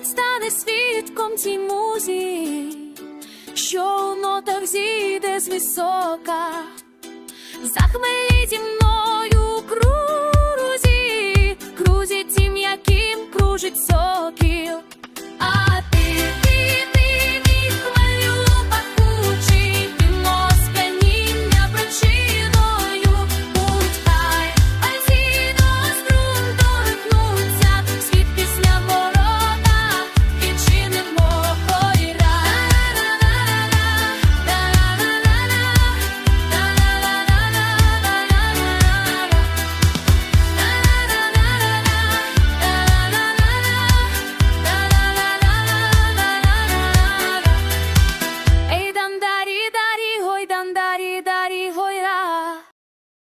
стане свідком цій музі, що у нотах зійде з висока, захмелі зі мною крузі, крузі тім, яким кружить сон.